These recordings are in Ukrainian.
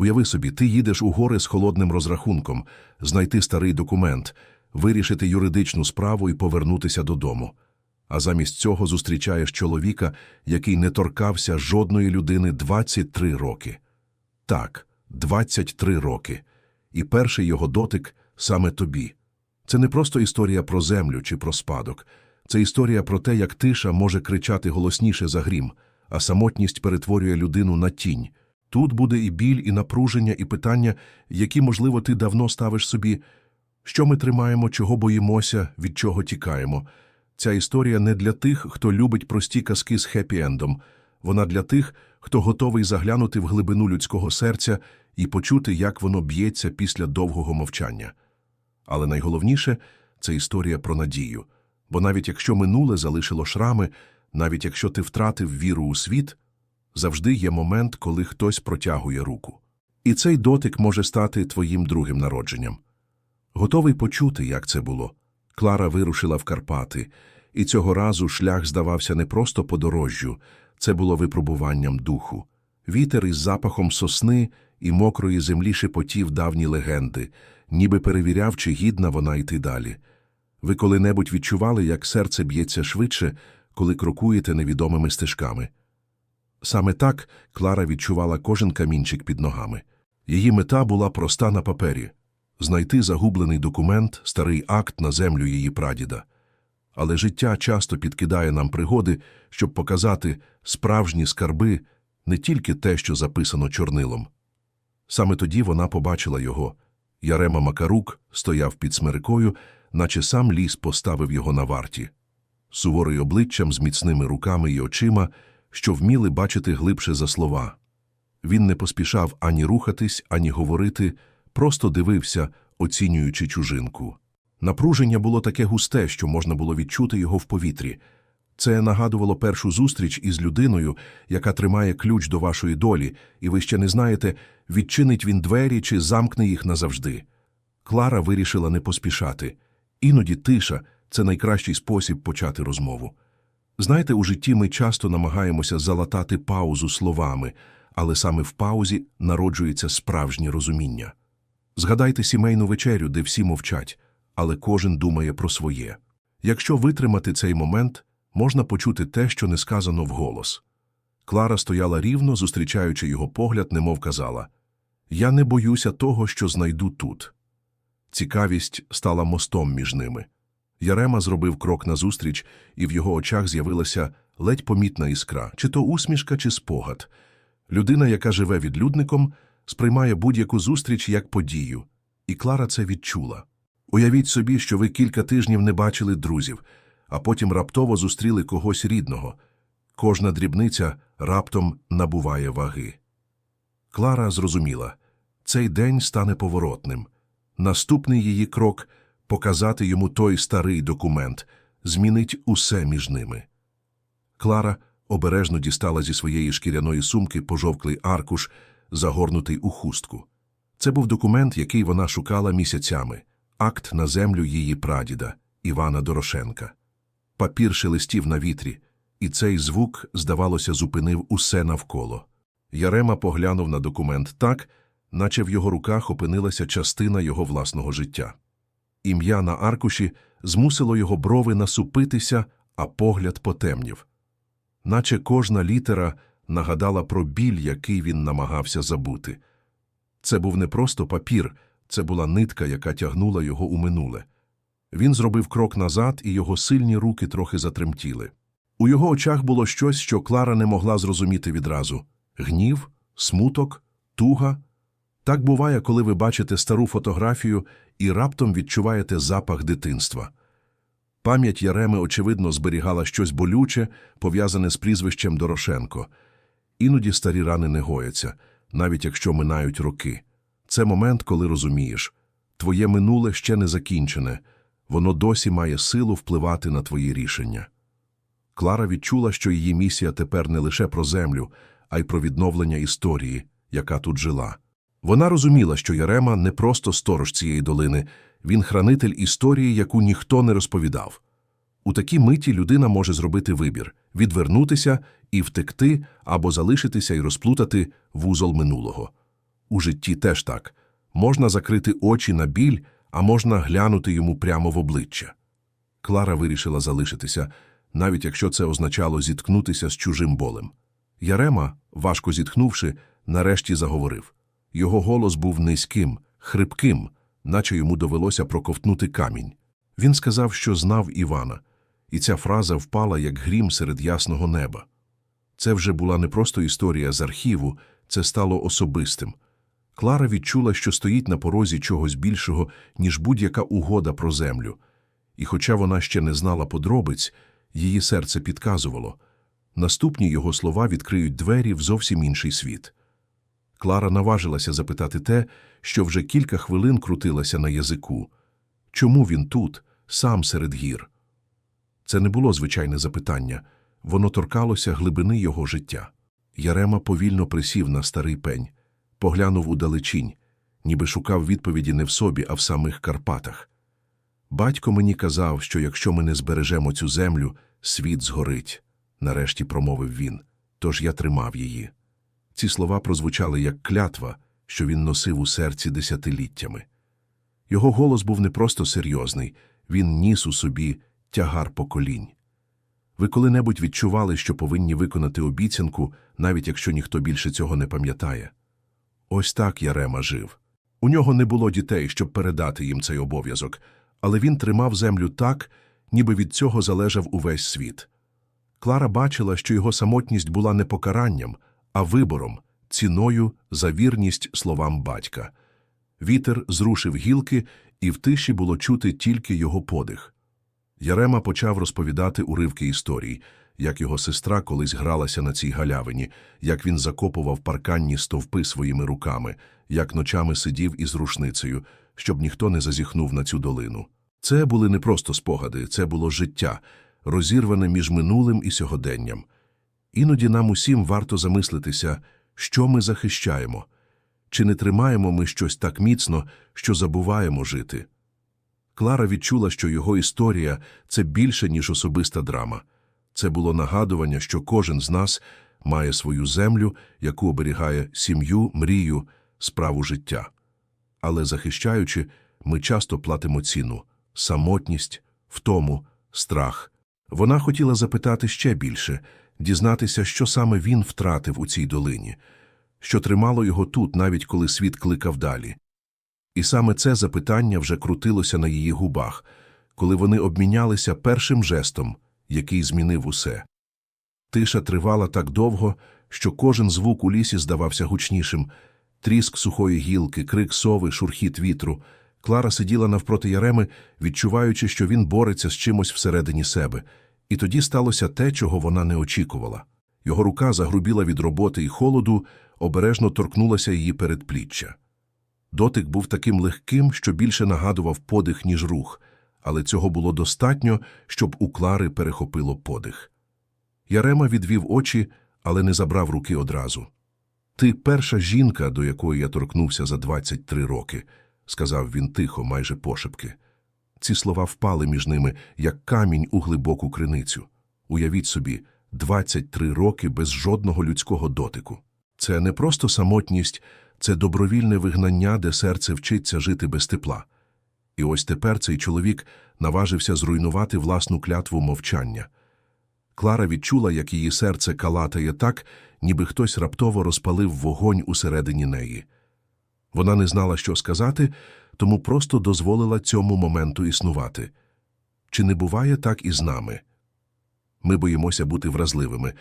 Уяви собі, ти їдеш у гори з холодним розрахунком, знайти старий документ, вирішити юридичну справу і повернутися додому. А замість цього зустрічаєш чоловіка, який не торкався жодної людини 23 роки. Так, 23 роки. І перший його дотик саме тобі. Це не просто історія про землю чи про спадок. Це історія про те, як тиша може кричати голосніше за грім, а самотність перетворює людину на тінь. Тут буде і біль, і напруження, і питання, які, можливо, ти давно ставиш собі, що ми тримаємо, чого боїмося, від чого тікаємо. Ця історія не для тих, хто любить прості казки з хеппі-ендом. Вона для тих, хто готовий заглянути в глибину людського серця і почути, як воно б'ється після довгого мовчання. Але найголовніше це історія про надію. Бо навіть якщо минуле залишило шрами, навіть якщо ти втратив віру у світ, завжди є момент, коли хтось протягує руку. І цей дотик може стати твоїм другим народженням. Готовий почути, як це було. Клара вирушила в Карпати, і цього разу шлях здавався не просто подорожжю, це було випробуванням духу. Вітер із запахом сосни і мокрої землі шепотів давні легенди, ніби перевіряв, чи гідна вона йти далі. Ви коли-небудь відчували, як серце б'ється швидше, коли крокуєте невідомими стежками. Саме так Клара відчувала кожен камінчик під ногами. Її мета була проста на папері знайти загублений документ, старий акт на землю її прадіда. Але життя часто підкидає нам пригоди, щоб показати справжні скарби не тільки те, що записано чорнилом. Саме тоді вона побачила його. Ярема Макарук стояв під смерикою, наче сам ліс поставив його на варті. Суворий обличчям з міцними руками й очима, що вміли бачити глибше за слова. Він не поспішав ані рухатись, ані говорити, просто дивився, оцінюючи чужинку. Напруження було таке густе, що можна було відчути його в повітрі. Це нагадувало першу зустріч із людиною, яка тримає ключ до вашої долі, і ви ще не знаєте, відчинить він двері чи замкне їх назавжди. Клара вирішила не поспішати. Іноді тиша це найкращий спосіб почати розмову. Знаєте, у житті ми часто намагаємося залатати паузу словами, але саме в паузі народжується справжнє розуміння. Згадайте сімейну вечерю, де всі мовчать, але кожен думає про своє. Якщо витримати цей момент, можна почути те, що не сказано вголос. Клара стояла рівно, зустрічаючи його погляд, немов казала Я не боюся того, що знайду тут. Цікавість стала мостом між ними. Ярема зробив крок назустріч, і в його очах з'явилася ледь помітна іскра, чи то усмішка, чи спогад. Людина, яка живе відлюдником, сприймає будь-яку зустріч як подію, і Клара це відчула. Уявіть собі, що ви кілька тижнів не бачили друзів, а потім раптово зустріли когось рідного. Кожна дрібниця раптом набуває ваги. Клара зрозуміла цей день стане поворотним. Наступний її крок показати йому той старий документ, змінить усе між ними. Клара обережно дістала зі своєї шкіряної сумки пожовклий аркуш, загорнутий у хустку. Це був документ, який вона шукала місяцями акт на землю її прадіда Івана Дорошенка. Папір шелестів на вітрі, і цей звук, здавалося, зупинив усе навколо. Ярема поглянув на документ так, наче в його руках опинилася частина його власного життя. Ім'я на аркуші змусило його брови насупитися, а погляд потемнів. Наче кожна літера нагадала про біль, який він намагався забути. Це був не просто папір, це була нитка, яка тягнула його у минуле. Він зробив крок назад, і його сильні руки трохи затремтіли. У його очах було щось, що Клара не могла зрозуміти відразу гнів, смуток, туга. Так буває, коли ви бачите стару фотографію і раптом відчуваєте запах дитинства. Пам'ять Яреми, очевидно, зберігала щось болюче, пов'язане з прізвищем Дорошенко. Іноді старі рани не гояться, навіть якщо минають роки. Це момент, коли розумієш твоє минуле ще не закінчене, воно досі має силу впливати на твої рішення. Клара відчула, що її місія тепер не лише про землю, а й про відновлення історії, яка тут жила. Вона розуміла, що Ярема не просто сторож цієї долини, він хранитель історії, яку ніхто не розповідав. У такій миті людина може зробити вибір відвернутися і втекти або залишитися і розплутати вузол минулого. У житті теж так. Можна закрити очі на біль, а можна глянути йому прямо в обличчя. Клара вирішила залишитися, навіть якщо це означало зіткнутися з чужим болем. Ярема, важко зітхнувши, нарешті заговорив. Його голос був низьким, хрипким, наче йому довелося проковтнути камінь. Він сказав, що знав Івана, і ця фраза впала, як грім серед ясного неба. Це вже була не просто історія з архіву, це стало особистим. Клара відчула, що стоїть на порозі чогось більшого, ніж будь-яка угода про землю. І хоча вона ще не знала подробиць, її серце підказувало. Наступні його слова відкриють двері в зовсім інший світ. Клара наважилася запитати те, що вже кілька хвилин крутилося на язику. Чому він тут, сам серед гір? Це не було звичайне запитання, воно торкалося глибини його життя. Ярема повільно присів на старий пень, поглянув у далечінь, ніби шукав відповіді не в собі, а в самих Карпатах. Батько мені казав, що якщо ми не збережемо цю землю, світ згорить, нарешті промовив він, тож я тримав її. Ці слова прозвучали як клятва, що він носив у серці десятиліттями. Його голос був не просто серйозний, він ніс у собі тягар поколінь. Ви коли-небудь відчували, що повинні виконати обіцянку, навіть якщо ніхто більше цього не пам'ятає? Ось так Ярема жив. У нього не було дітей, щоб передати їм цей обов'язок, але він тримав землю так, ніби від цього залежав увесь світ. Клара бачила, що його самотність була не покаранням, а вибором, ціною за вірність словам батька. Вітер зрушив гілки, і в тиші було чути тільки його подих. Ярема почав розповідати уривки історій, як його сестра колись гралася на цій галявині, як він закопував парканні стовпи своїми руками, як ночами сидів із рушницею, щоб ніхто не зазіхнув на цю долину. Це були не просто спогади, це було життя, розірване між минулим і сьогоденням. Іноді нам усім варто замислитися, що ми захищаємо, чи не тримаємо ми щось так міцно, що забуваємо жити. Клара відчула, що його історія це більше, ніж особиста драма. Це було нагадування, що кожен з нас має свою землю, яку оберігає сім'ю, мрію, справу життя. Але захищаючи, ми часто платимо ціну самотність, втому, страх. Вона хотіла запитати ще більше, дізнатися, що саме він втратив у цій долині, що тримало його тут, навіть коли світ кликав далі. І саме це запитання вже крутилося на її губах, коли вони обмінялися першим жестом, який змінив усе. Тиша тривала так довго, що кожен звук у лісі здавався гучнішим тріск сухої гілки, крик сови, шурхіт вітру. Клара сиділа навпроти Яреми, відчуваючи, що він бореться з чимось всередині себе, і тоді сталося те, чого вона не очікувала. Його рука загрубіла від роботи і холоду, обережно торкнулася її передпліччя. Дотик був таким легким, що більше нагадував подих, ніж рух, але цього було достатньо, щоб у Клари перехопило подих. Ярема відвів очі, але не забрав руки одразу. Ти перша жінка, до якої я торкнувся за 23 роки, сказав він тихо, майже пошепки. Ці слова впали між ними, як камінь у глибоку криницю. Уявіть собі, 23 роки без жодного людського дотику. Це не просто самотність, це добровільне вигнання, де серце вчиться жити без тепла. І ось тепер цей чоловік наважився зруйнувати власну клятву мовчання. Клара відчула, як її серце калатає так, ніби хтось раптово розпалив вогонь усередині неї. Вона не знала, що сказати, тому просто дозволила цьому моменту існувати. Чи не буває так і з нами? Ми боїмося бути вразливими,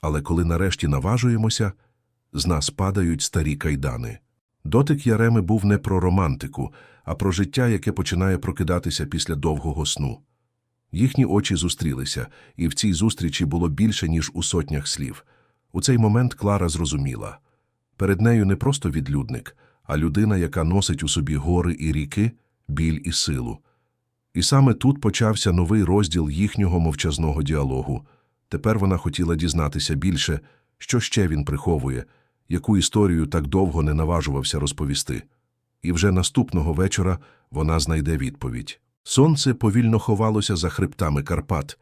але коли нарешті наважуємося, з нас падають старі кайдани. Дотик Яреми був не про романтику, а про життя, яке починає прокидатися після довгого сну. Їхні очі зустрілися, і в цій зустрічі було більше, ніж у сотнях слів. У цей момент Клара зрозуміла. Перед нею не просто відлюдник, а людина, яка носить у собі гори і ріки, біль і силу. І саме тут почався новий розділ їхнього мовчазного діалогу. Тепер вона хотіла дізнатися більше, що ще він приховує, яку історію так довго не наважувався розповісти. І вже наступного вечора вона знайде відповідь. Сонце повільно ховалося за хребтами Карпат,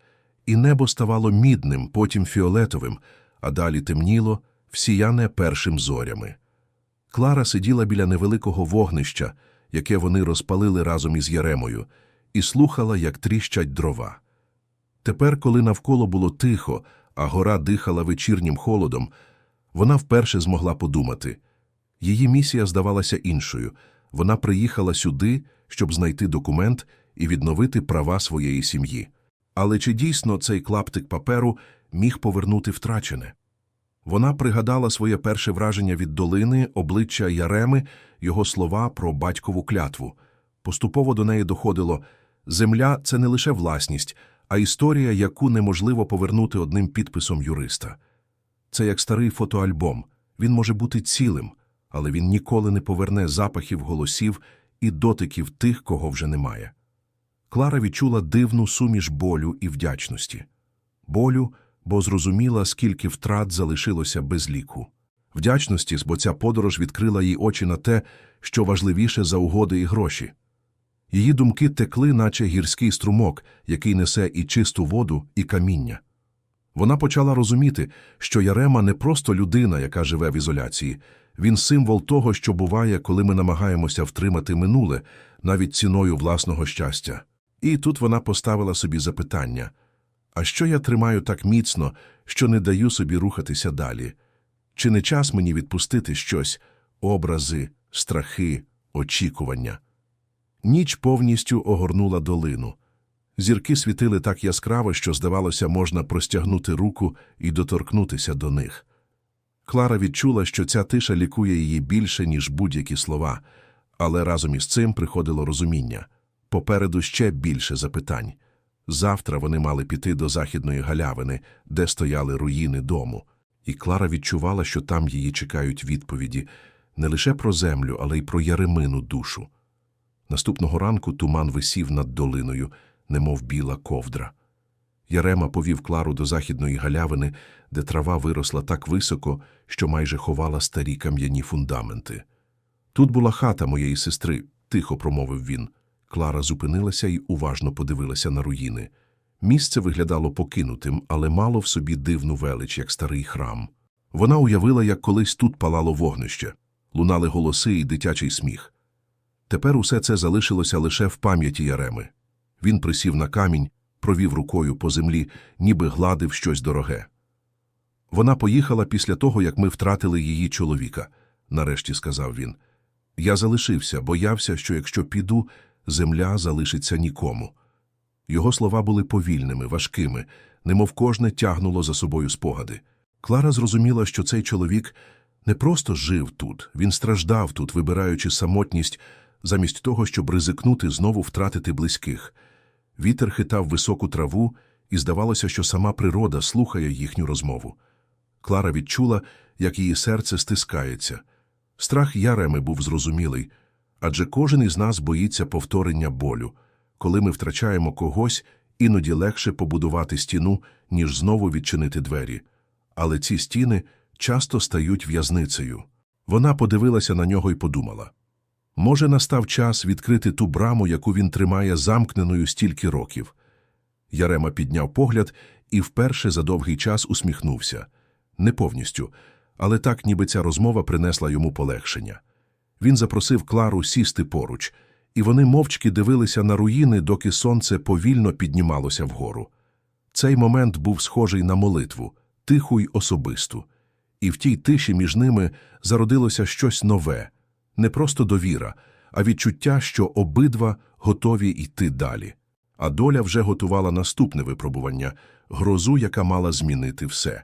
і небо ставало мідним, потім фіолетовим, а далі темніло, всіяне першим зорями. Клара сиділа біля невеликого вогнища, яке вони розпалили разом із Яремою, і слухала, як тріщать дрова. Тепер, коли навколо було тихо, а гора дихала вечірнім холодом, вона вперше змогла подумати. Її місія здавалася іншою. Вона приїхала сюди, щоб знайти документ і відновити права своєї сім'ї. Але чи дійсно цей клаптик паперу міг повернути втрачене? Вона пригадала своє перше враження від долини, обличчя Яреми, його слова про батькову клятву. Поступово до неї доходило земля це не лише власність, а історія, яку неможливо повернути одним підписом юриста. Це як старий фотоальбом. Він може бути цілим, але він ніколи не поверне запахів голосів і дотиків тих, кого вже немає. Клара відчула дивну суміш болю і вдячності. Болю, бо зрозуміла, скільки втрат залишилося без ліку. Вдячності, бо ця подорож відкрила їй очі на те, що важливіше за угоди і гроші. Її думки текли, наче гірський струмок, який несе і чисту воду, і каміння. Вона почала розуміти, що Ярема не просто людина, яка живе в ізоляції, він символ того, що буває, коли ми намагаємося втримати минуле, навіть ціною власного щастя. І тут вона поставила собі запитання а що я тримаю так міцно, що не даю собі рухатися далі? Чи не час мені відпустити щось образи, страхи, очікування? Ніч повністю огорнула долину. Зірки світили так яскраво, що, здавалося, можна простягнути руку і доторкнутися до них. Клара відчула, що ця тиша лікує її більше, ніж будь-які слова, але разом із цим приходило розуміння. Попереду ще більше запитань. Завтра вони мали піти до західної галявини, де стояли руїни дому, і Клара відчувала, що там її чекають відповіді не лише про землю, але й про яремину душу. Наступного ранку туман висів над долиною, немов біла ковдра. Ярема повів Клару до західної галявини, де трава виросла так високо, що майже ховала старі кам'яні фундаменти. Тут була хата моєї сестри, тихо промовив він. Клара зупинилася і уважно подивилася на руїни. Місце виглядало покинутим, але мало в собі дивну велич, як старий храм. Вона уявила, як колись тут палало вогнище, лунали голоси і дитячий сміх. Тепер усе це залишилося лише в пам'яті Яреми. Він присів на камінь, провів рукою по землі, ніби гладив щось дороге. Вона поїхала після того, як ми втратили її чоловіка, нарешті сказав він. Я залишився, боявся, що якщо піду, земля залишиться нікому. Його слова були повільними, важкими, немов кожне тягнуло за собою спогади. Клара зрозуміла, що цей чоловік не просто жив тут, він страждав тут, вибираючи самотність, замість того, щоб ризикнути знову втратити близьких. Вітер хитав високу траву, і здавалося, що сама природа слухає їхню розмову. Клара відчула, як її серце стискається. Страх Яреми був зрозумілий, адже кожен із нас боїться повторення болю. Коли ми втрачаємо когось, іноді легше побудувати стіну, ніж знову відчинити двері. Але ці стіни часто стають в'язницею. Вона подивилася на нього і подумала. Може, настав час відкрити ту браму, яку він тримає замкненою стільки років. Ярема підняв погляд і вперше за довгий час усміхнувся. Не повністю, але так, ніби ця розмова принесла йому полегшення. Він запросив Клару сісти поруч, і вони мовчки дивилися на руїни, доки сонце повільно піднімалося вгору. Цей момент був схожий на молитву, тиху й особисту, і в тій тиші між ними зародилося щось нове, не просто довіра, а відчуття, що обидва готові йти далі. А доля вже готувала наступне випробування грозу, яка мала змінити все.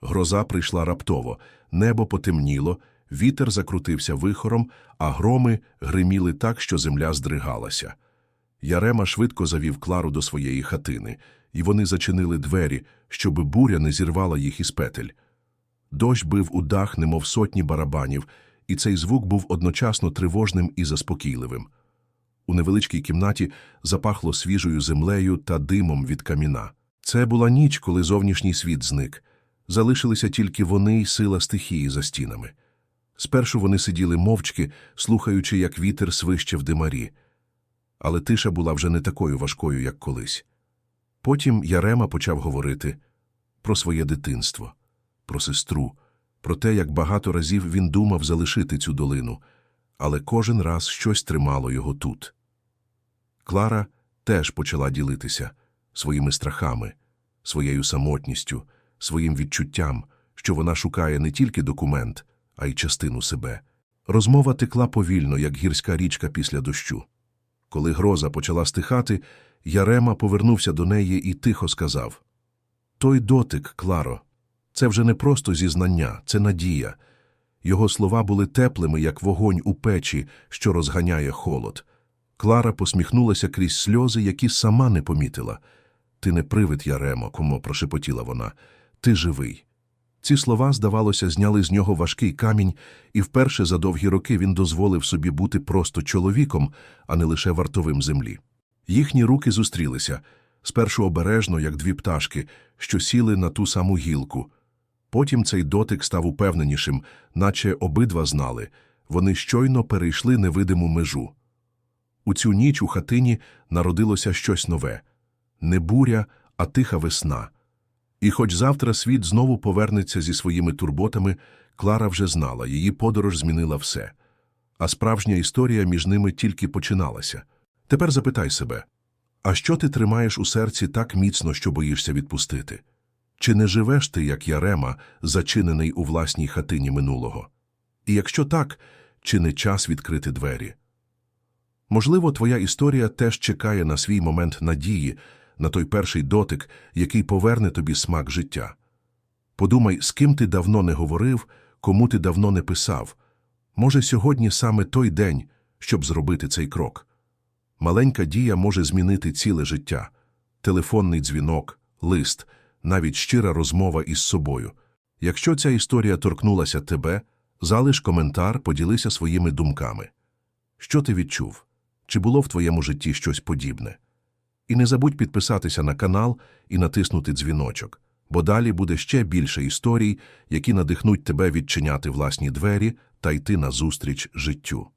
Гроза прийшла раптово, небо потемніло, вітер закрутився вихором, а громи гриміли так, що земля здригалася. Ярема швидко завів Клару до своєї хатини, і вони зачинили двері, щоб буря не зірвала їх із петель. Дощ бив у дах, немов сотні барабанів, і цей звук був одночасно тривожним і заспокійливим. У невеличкій кімнаті запахло свіжою землею та димом від каміна. Це була ніч, коли зовнішній світ зник. Залишилися тільки вони й сила стихії за стінами. Спершу вони сиділи мовчки, слухаючи, як вітер свище в димарі. Але тиша була вже не такою важкою, як колись. Потім Ярема почав говорити про своє дитинство, про сестру, про те, як багато разів він думав залишити цю долину, але кожен раз щось тримало його тут. Клара теж почала ділитися своїми страхами, своєю самотністю, своїм відчуттям, що вона шукає не тільки документ, а й частину себе. Розмова текла повільно, як гірська річка після дощу. Коли гроза почала стихати, Ярема повернувся до неї і тихо сказав Той дотик, Кларо, це вже не просто зізнання, це надія. Його слова були теплими, як вогонь у печі, що розганяє холод. Клара посміхнулася крізь сльози, які сама не помітила. Ти не привид, Яремо, кому прошепотіла вона. Ти живий. Ці слова, здавалося, зняли з нього важкий камінь, і вперше за довгі роки він дозволив собі бути просто чоловіком, а не лише вартовим землі. Їхні руки зустрілися, спершу обережно, як дві пташки, що сіли на ту саму гілку. Потім цей дотик став упевненішим, наче обидва знали вони щойно перейшли невидиму межу. У цю ніч у хатині народилося щось нове не буря, а тиха весна. І хоч завтра світ знову повернеться зі своїми турботами, Клара вже знала, її подорож змінила все. А справжня історія між ними тільки починалася. Тепер запитай себе, а що ти тримаєш у серці так міцно, що боїшся відпустити? Чи не живеш ти, як Ярема, зачинений у власній хатині минулого? І якщо так, чи не час відкрити двері? Можливо, твоя історія теж чекає на свій момент надії, на той перший дотик, який поверне тобі смак життя. Подумай, з ким ти давно не говорив, кому ти давно не писав. Може, сьогодні саме той день, щоб зробити цей крок. Маленька дія може змінити ціле життя. Телефонний дзвінок, лист, навіть щира розмова із собою. Якщо ця історія торкнулася тебе, залиш коментар, поділися своїми думками. Що ти відчув? Чи було в твоєму житті щось подібне? І не забудь підписатися на канал і натиснути дзвіночок, бо далі буде ще більше історій, які надихнуть тебе відчиняти власні двері та йти назустріч життю.